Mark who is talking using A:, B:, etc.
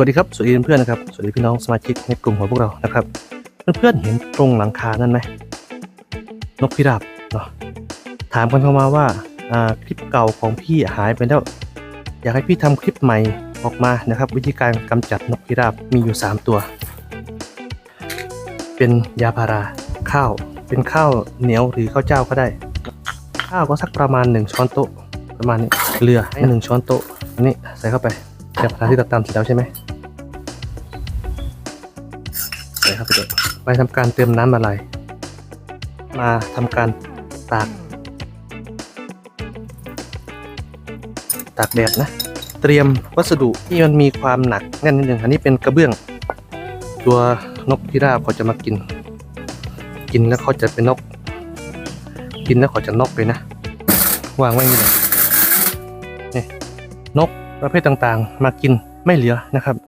A: วัสดีครับ สวัสดีเพื่อนๆนะครับ สวัสดีพี่น้องสมาชิกในกลุ่มของพวกเรานะครับ เพื่อนๆเห็นตรงหลังคานั่นไหมนกพิราบเนาะถามกันเข้ามาว่าคลิปเก่าของพี่หายไปแล้ว อยากให้พี่ทำคลิปใหม่ออกมานะครับ วิธีการกำจัดนกพิราบมีอยู่ 3 ตัว เป็นยาพาราข้าว เป็นข้าวเหนียวหรือข้าวเจ้าก็ได้ ข้าวก็สักประมาณ 1 ช้อนโต๊ะประมาณนี้เกลือให้หนึ่งช้อนโต๊ะอันนี้ใส่เข้าไป ยาพาราที่เราตำเสร็จแล้วใช่ไหมใส่เข้าไปเลยไปทำการเติมน้ำอะไร มาทำการตาก ตากแดดนะ เตรียมวัสดุที่มันมีความหนักแน่นนิดนึงอันนี้เป็นกระเบื้อง ตัวนกพิราบเขาจะมากิน กินแล้วเขาจะเป็นนก กินแล้วเขาจะนกเลยนะ วางไว้อย่นี้เลยนี่นก ประเภทต่างๆ มากินไม่เหลือนะครับ